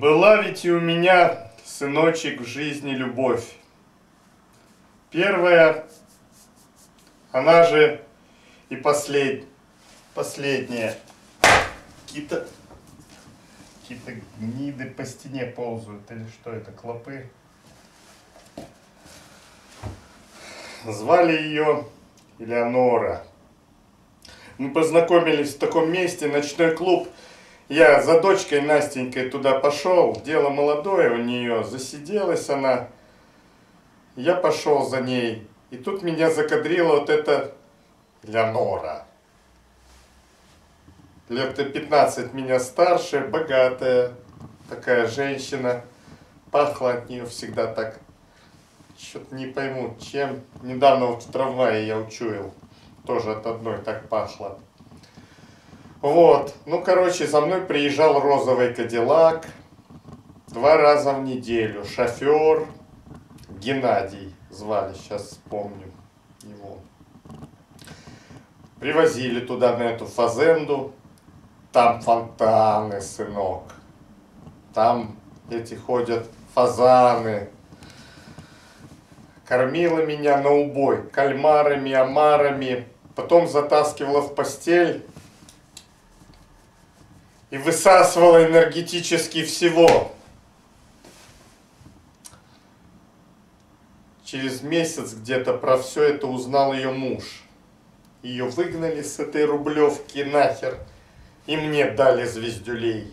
Была ведь и у меня, сыночек, в жизни любовь. Первая, она же и послед... последняя. Какие-то какие-то гниды по стене ползают. Или что это, клопы? Звали ее Элеонора. Мы познакомились в таком месте, ночной клуб. Я за дочкой Настенькой туда пошел, дело молодое у нее, засиделась она. Я пошел за ней, и тут меня закадрила вот эта Леонора. Лет-то 15 меня старше, богатая такая женщина. Пахло от нее всегда так. Что-то не пойму, чем. Недавно вот в трамвае я учуял. Тоже от одной так пахло. Вот. Ну, короче, за мной приезжал розовый кадиллак. Два раза в неделю. Шофер Геннадий звали, сейчас вспомню его. Привозили туда на эту фазенду. Там фонтаны, сынок. Там эти ходят фазаны. Кормила меня на убой кальмарами, омарами. Потом затаскивала в постель и высасывала энергетически всего. Через месяц где-то про все это узнал ее муж. Ее выгнали с этой рублевки нахер, и мне дали звездюлей.